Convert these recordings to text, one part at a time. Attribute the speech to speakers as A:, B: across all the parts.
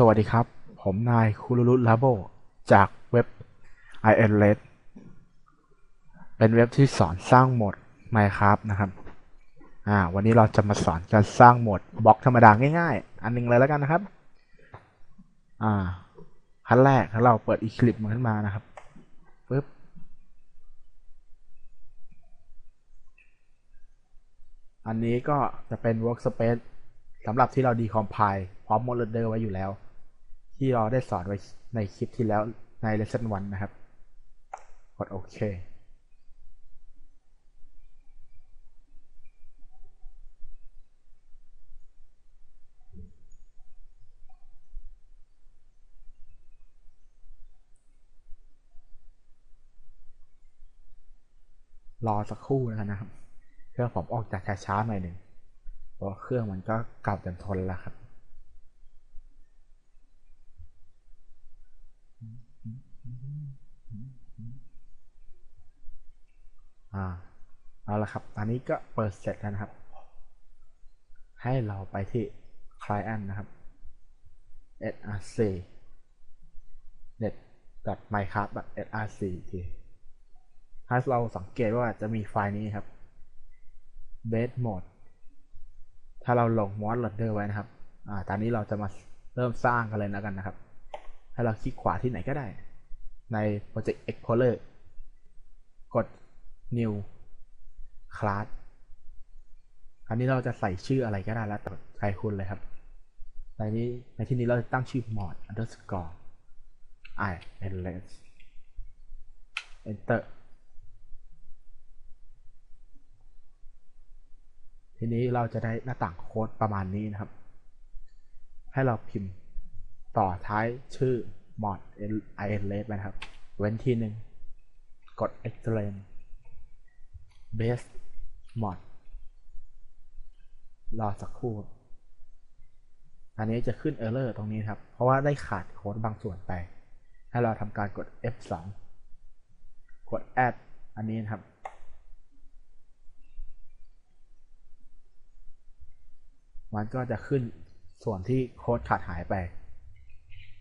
A: สวัสดีครับ ผมนายคูรุรุลาโบจากเว็บ i n l e t เป็นเว็บที่สอนสร้างโหมด Minecraft นะครับ อ่า วันนี้เราจะมาสอนการสร้างโหมดบล็อกธรรมดาง่ายๆ อันหนึงเลยแล้วกันนะครับ อ่าขั้นแรกถ้าเราเปิด Eclipse มันขึ้นมานะครับปึ๊บอันนี้ก็จะเป็น workspace สำหรับที่เรา decompile พร้อม modder ไว้อยู่แล้ว ที่เราได้สอนไว้ในคลิปที่แล้วใน lesson 1 นะครับ กดโอเค รอสักครู่นะครับ เครื่องผมออกจากช้าๆหน่อยหนึ่งเพราะเครื่องมันก็เก่าจนทนแล้วครับ อ่าเอาละครับตอนนี้ก็เปิดเสร็จแล้วนะครับ ให้เราไปที่ client นะครับ src net minecraft src ทีถ้าเราสังเกตว่าจะมีไฟล์นี้ครับ base mode ถ้าเราลง mod loader ไว้นะครับ อ่า ตอนนี้เราจะมาเริ่มสร้างกันเลยแล้วกันนะครับ ให้เราคลิกขวาที่ไหนก็ได้ ใน Project Explorer กด New Class อันนี้เราจะใส่ชื่ออะไรก็ได้แล้วแต่ใครคุณเลยครับ ในนี้ในที่นี้เราจะตั้งชื่อ mod underscore i endless enter ทีนี้เราจะได้หน้าต่างโค้ดประมาณนี้นะครับ ให้เราพิมพ์ต่อท้ายชื่อ mod i n l e s ไปนะครับ เว้นที่หนึ่งกด explain base mod รอสักครู่ อันนี้จะขึ้น error ตรงนี้ครับ เพราะว่าได้ขาดโค้ดบางส่วนไป ให้เราทำการกด F2 กด add อันนี้นะครับมันก็จะขึ้นส่วนที่โค้ดขาดหายไป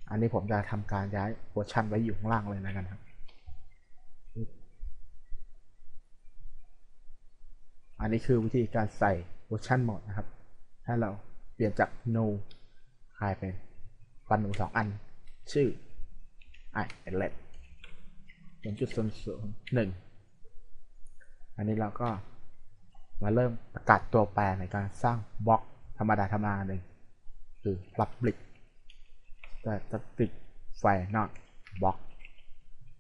A: อันนี้ผมจะทำการย้ายเวอร์ชันไว้อยู่ข้างล่างเลยนะครับ อันนี้คือวิธีการใส่เวอร์ชันโหมดนะครับให้เราเปลี่ยนจาก no กลายเป็นฟันหนูสองอัน ชื่อไอเอเลตเป็นจุดศูนย์ศูนย์หนึ่งอันนี้เราก็มาเริ่มประกาศตัวแปรในการสร้างบล็อกธรรมดาธรรมดาหนึ่งคือ public แต่ static file not block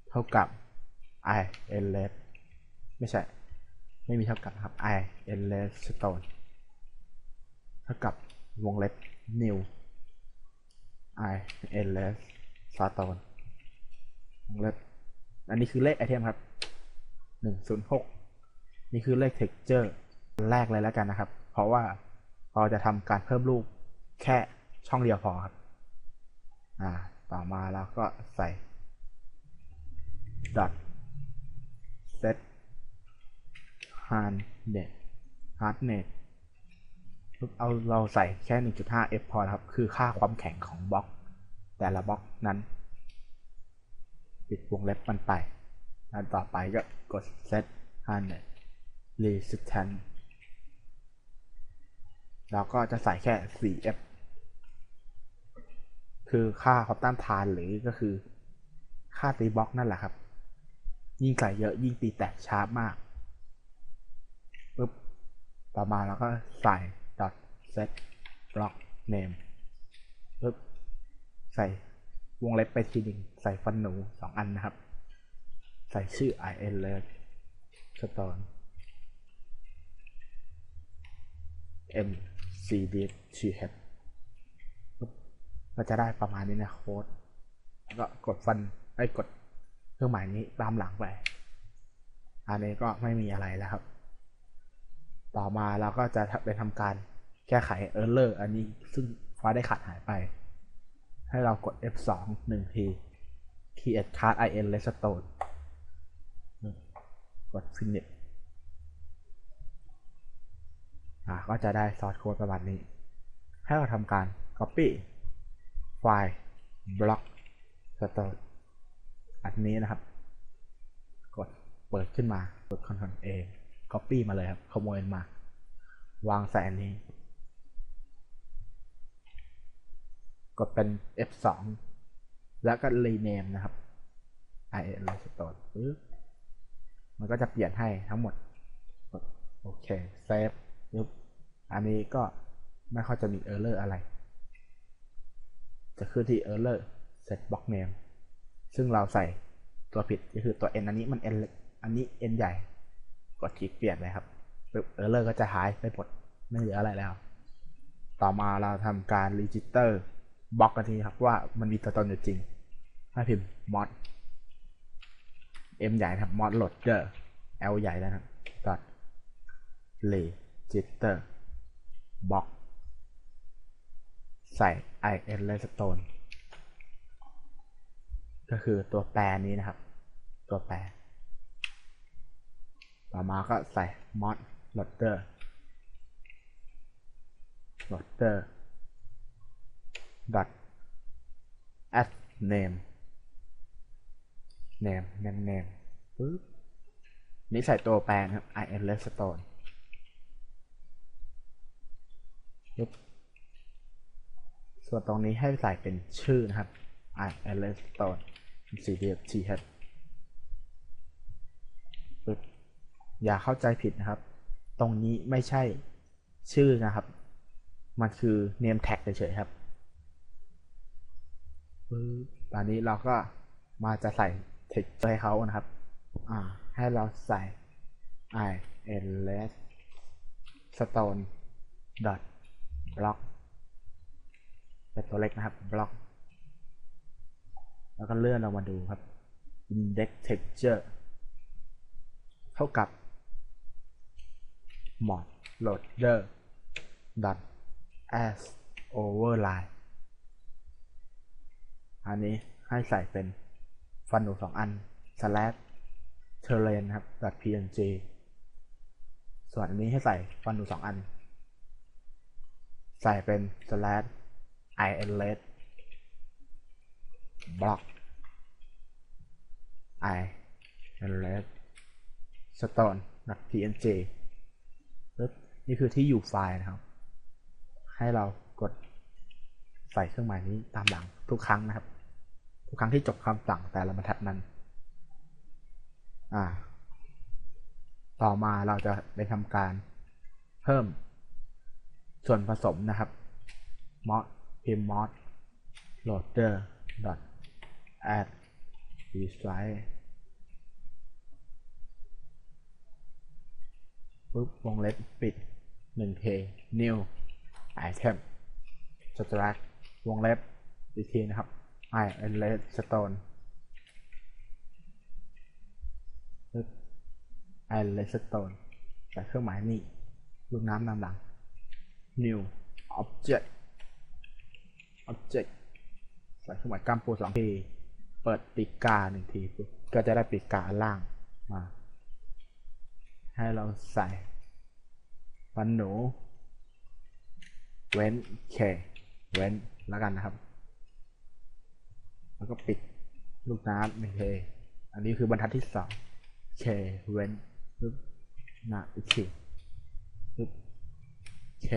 A: เท่ากับ i l e s ไม่ใช่ ไม่มีเท่ากับครับ i N less stone เท่ากับวงเล็บ new i n l e s stone วงเล็บ อันนี้คือเลขไอเทมครับ 106 นี่คือเลข texture แรกเลยแล้วกันนะครับ เพราะว่าเราจะทำการเพิ่มรูปแค่ช่องเดียวพอครับ อ่า ต่อมาเราก็ใส่ dot set hardnet hardnet เอาเราใส่แค่ 1.5 f พอครับ คือค่าความแข็งของบล็อก แต่ละบล็อกนั้น ปิดวงเล็บมันไปอันต่อไปก็กด set hardnet resistance เราก็จะใส่แค่ 4f คือค่าความต้านทานหรือก็คือ ค่าตีบล็อกนั่นแหละครับ ยิ่งใส่เยอะยิ่งตีแตกช้ามาก ต่อมาเราก็ใส่ dot set block name ปุ๊บใส่วงเล็บไปทีหนึ่งใส่ฟันหนูสองอันนะครับ ใส่ชื่อ i n l e s stone m c d t h ก็จะได้ประมาณนี้นะโค้ดแล้วก็กดฟันไอ้กดเครื่องหมายนี้ตามหลังไป อันนี้ก็ไม่มีอะไรแล้วครับ ต่อมาเราก็จะไปทำการแก้ไข error อันนี้ซึ่งไฟล์ได้ขาดหายไป ให้เรากด F2 หนึ่งที create card in redstone กด finish อ่าก็จะได้ซอสโค้ดประมาณนี้ ให้เราทำการ copy ไฟไฟล์บล็อกสโตร์อันนี้นะครับ กดเปิดขึ้นมา กด Ctrl A Copy มาเลยครับ ขโมยมา วางใส่อันนี้ กดเป็น F2 แล้วก็ rename นะครับ i l store ปึ๊บมันก็จะเปลี่ยนให้ทั้งหมด กดโอเคเซฟปึ๊บอันนี้ก็ไม่ค่อยจะมี error อะไร จะขึ้นที่ error set box name ซึ่งเราใส่ตัวผิดก็คือตัว n อันนี้มัน n เล็ก อันนี้ n ใหญ่ กดคลิกเปลี่ยนเลยครับปึ๊บ error ก็จะหายไปหมดไม่เหลืออะไรแล้ว ต่อมาเราทำการ register บล็อกกันทีครับว่ามันมีตัวตนอยู่จริง ให้พิมพ์ mod m ใหญ่ครับ mod loader l ใหญ่แล้วนะครับ dot register box ใส่ in redstone ก็คือตัวแปรนี้นะครับ ตัวแปร ต่อมาก็ใส่ mod loader loader dot add name name name name ปึ๊บนี่ใส่ตัวแปรนะครับ in redstone ปึ๊บส่วนตรงนี้ให้ใส่เป็นชื่อนะครับ in redstone cdft ปึ๊บ อย่าเข้าใจผิดนะครับ ตรงนี้ไม่ใช่ชื่อนะครับ มันคือ name tag เฉยๆครับตอนนี้เราก็มาจะใส่ text ให้เขานะครับอ่าให้เราใส่ i n l e s stone dot block เป็นตัวเล็กนะครับ block แล้วก็เลื่อนลงมาดูครับ index texture เท่ากับ mod loader dot as overline อันนี้ให้ใส่เป็นฟันหนูสองอัน slash terrain ครับ .png ส่วนอันนี้ให้ใส่ฟันหนูสองอัน ใส่เป็น slash inlet block inlet stone .png นี่คือที่อยู่ไฟล์นะครับ ให้เรากดใส่เครื่องหมายนี้ตามหลังทุกครั้งนะครับ ทุกครั้งที่จบคำสั่งแต่ละบรรทัดนั้น อ่า ต่อมาเราจะไปทำการเพิ่มส่วนผสมนะครับ mod พิมพ์ mod loader dot add design ปุ๊บวงเล็บปิด 1k new item s t r a c t วงเล็บอีกทีนะครับ i n l e s stone ปึ๊บ i n l e s stone ใส่เครื่องหมายนี่ลูกน้ำนำหลัง new object object ใส่เครื่องหมายกำปูสองที เปิดปีกกาหนึ่งที ก็จะได้ปีกกาล่างมา ให้เราใส่ ฟันหนูเว้น k เว้นแล้วกันนะครับ แล้วก็ปิดลูกน้ำหนึ่ง k อันนี้คือบรรทัดที่สอง k เว้นปึ๊บหน้าอีกทีปึ๊บ k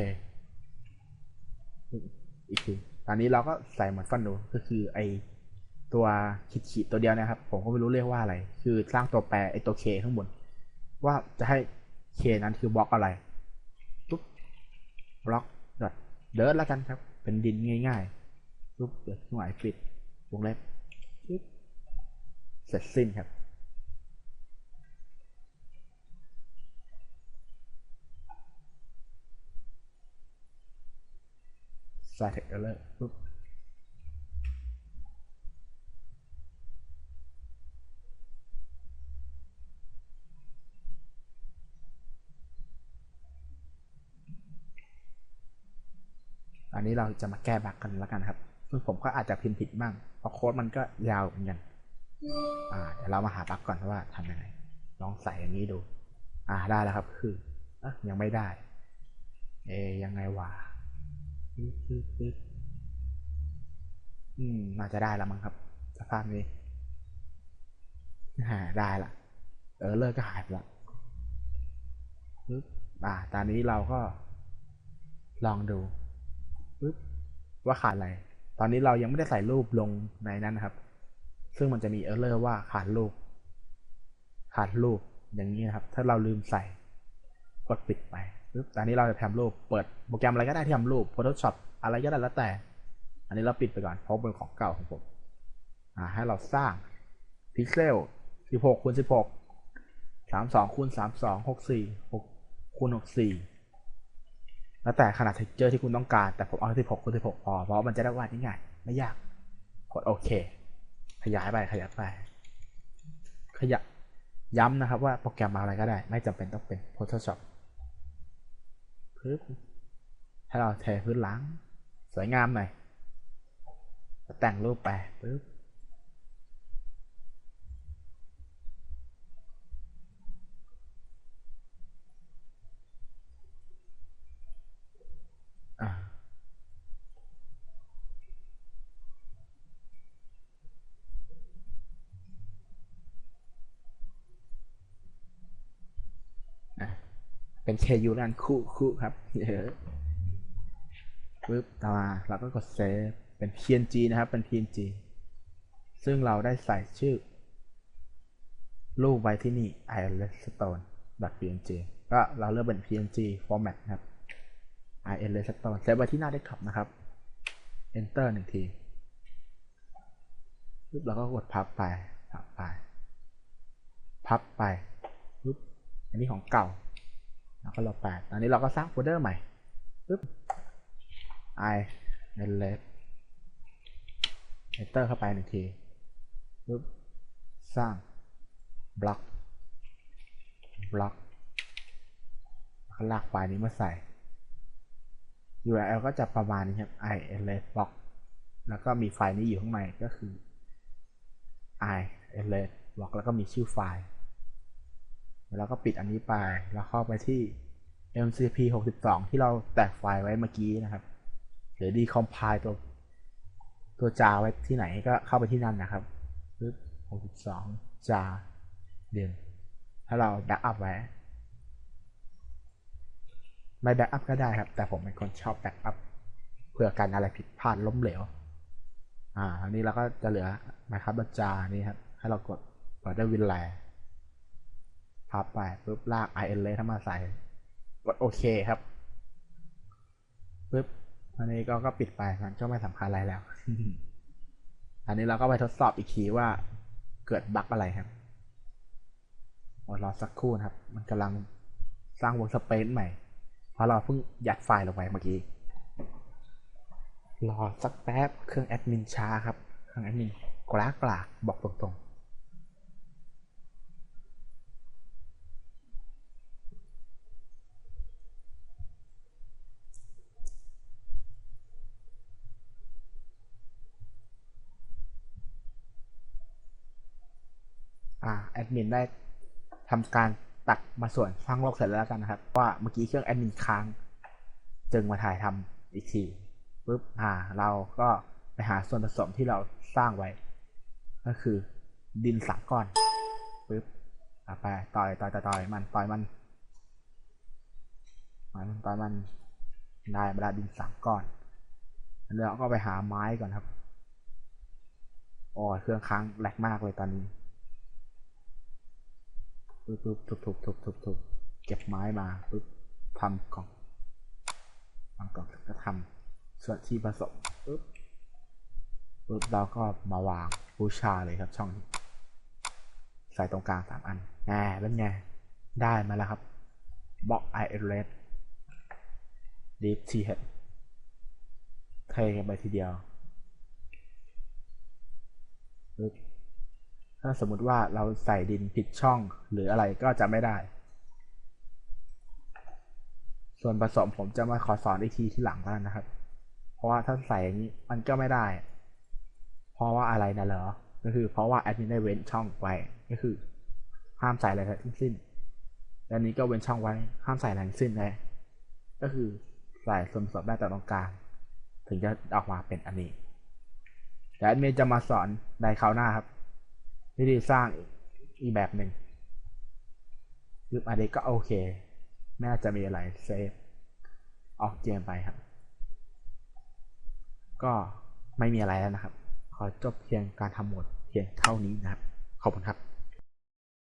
A: ปึ๊บอีกทีตอนนี้เราก็ใส่เหมือนฟันหนูก็คือไอตัวขีดขีดๆตัวเดียวนะครับ ผมก็ไม่รู้เรียกว่าอะไร คือสร้างตัวแปรไอตัว k ข้างบน ว่าจะให้ k นั้นคือบล็อกอะไร บล็อกดอทเดิร์แล้วกันครับ เป็นดินง่ายๆปุ๊บเปิดหมายปิดวงเล็บปุ๊บเสร็จสิ้นครับใส่เทคเออร์ปุ๊บ อันนี้เราจะมาแก้บั๊กกันแล้วกันครับ ซึ่งผมก็อาจจะพิมพ์ผิดบ้าง เพราะโค้ดมันก็ยาวเหมือนกัน อ่า เดี๋ยวเรามาหาบั๊กก่อนว่าทำยังไง ลองใส่อย่างนี้ดู อ่า ได้แล้วครับ คืออะยังไม่ได้ เอยังไงวะอืม น่าจะได้แล้วมั้งครับ สภาพนี้หาได้ละ เออเลิกก็หายไปละอ่า ตอนนี้เราก็ลองดู ว่าขาดอะไร ตอนนี้เรายังไม่ได้ใส่รูปลงในนั้นนะครับ ซึ่งมันจะมีเออร์เลอร์ว่าขาดรูป ขาดรูปอย่างนี้นะครับ ถ้าเราลืมใส่กดปิดไปปึ๊บตอนนี้เราจะทำรูป เปิดโปรแกรมอะไรก็ได้ที่ทำรูป Photoshop อะไรก็ได้แล้วแต่ อันนี้เราปิดไปก่อน เพราะเป็นของเก่าของผมอ่าให้เราสร้างพิกเซล 16คูณ16 32คูณ32 64 6คูณ64 แล้วแต่ขนาดเท็กเจอร์ที่คุณต้องการ แต่ผมเอา 16คูณ16 พอ เพราะมันจะได้วาดง่ายๆไม่ยาก กดโอเค ขยายไป ขยายไป ขยายย้ำนะครับว่าโปรแกรมอะไรก็ได้ ไม่จำเป็นต้องเป็น Photoshop ปึ๊บให้เราเทพื้นหลังสวยงามหน่อยแต่งรูปไปปึ๊บ อะเป็น KU นั่นคู่คู่ครับเยอะปึ๊บต่อมาเราก็กดเซฟเป็น PNG นะครับ เป็น PNG ซึ่งเราได้ใส่ชื่อ รูปไว้ที่นี่ ironstone png ก็เราเลือกเป็น png format นะครับ ironstone เซฟไว้ที่หน้า desktop นะครับ enter หนึ่งทีปึ๊บเราก็กดพับไป พับไป พับไปปึ๊บอันนี้ของเก่า แล้วก็ลบแปดอันนี้เราก็สร้างโฟลเดอร์ใหม่ปึ๊บ i เ l e t enter เข้าไปหนึ่งทีปึ๊บ สร้างบล็อกบล็อกแล้วก็ลากไฟล์นี้มาใส่ URL ก็จะประมาณนี้ครับ i l s block แล้วก็มีไฟล์นี้อยู่ข้างในก็คือ i l s block แล้วก็มีชื่อไฟล์ แล้วก็ปิดอันนี้ไป แล้วเข้าไปที่ mcp 62ที่เราแตกไฟล์ไว้เมื่อกี้นะครับ หรือ decompile ตัวตัวจาไว้ที่ไหนก็เข้าไปที่นั่นนะครับปึ๊บ62จาเดือนถ้าเราแบ็กอัพไว้ ไม่แบ็กอัพก็ได้ครับ แต่ผมเป็นคนชอบแบ็กอัพเพื่อกันอะไรผิดพลาดล้มเหลว อ่าอันนี้เราก็จะเหลือนะครับบัจานี่ครับ ให้เรากดเปิดด้วยวินแลพับไปปุ๊บลาก IN เลยถ้ามาใส่ กดโอเคครับปุ๊บอันนี้ก็ก็ปิดไปมันก็ไม่สำคัญอะไรแล้ว อันนี้เราก็ไปทดสอบอีกทีว่าเกิดบั๊กอะไรครับอดรอสักครู่นะครับ มันกำลังสร้างวงสเปซใหม่ เพราะเราเพิ่งยัดไฟล์ลงไปเมื่อกี้รอสักแป๊บเครื่องแอดมินช้าครับเครื่องแอดมินกลากกลากบอกตรงๆอ่าแอดมินได้ทำการ ตัดมาส่วนสร้างโลกเสร็จแล้วกันนะครับ ว่าเมื่อกี้เครื่องแอดมินค้าง จึงมาถ่ายทำอีกทีปุ๊บอ่า เราก็ไปหาส่วนผสมที่เราสร้างไว้ ก็คือดินสามก้อนปุ๊บอ่าไปต่อยต่อยต่อยต่อยมันต่อยมันต่อยมันต่อยมันได้มาล้วดินสามก้อนแล้วก็ไปหาไม้ก่อนครับอ้ยเครื่องค้างแหลกมากเลยตอนนี้ ปึ๊บปึ๊บทุบทุบทุบทุบทุบเก็บไม้มาปึ๊บทำกล่องทำกล่องก็ทำส่วนที่ผสมปึ๊บปึ๊บเราก็มาวางบูชาเลยครับช่องนี้ใส่ตรงกลางสามอันแง่เป็นไง ได้มาแล้วครับบล็อกไอเรสดีฟทีเฮดเทกันไปทีเดียวปึ๊บ ถ้าสมมติว่าเราใส่ดินผิดช่องหรืออะไรก็จะไม่ได้ ส่วนผสมผมจะมาขอสอนอีกทีที่หลังแล้วนะครับ เพราะว่าถ้าใส่อย่างนี้มันก็ไม่ได้ เพราะว่าอะไรนะเหรอ ก็คือเพราะว่าแอดมินได้เว้นช่องไว้ ก็คือ ห้ามใส่อะไรทั้งสิ้นและนี้ก็เว้นช่องไว้ ห้ามใส่อะไรทั้งสิ้นเลย ก็คือใส่ส่วนผสมได้แต่ตรงกลางถึงจะออกมาเป็นอันนี้เดี๋ยวแอดมินจะมาสอนในคราวหน้าครับ วิธีสร้างอีกแบบหนึ่งยึบอันนี้ก็โอเคไม่น่าจะมีอะไรเซฟออกเกมไปครับ ก็ไม่มีอะไรแล้วนะครับ ขอจบเพียงการทำหมดเพียงเท่านี้นะครับ ขอบคุณครับ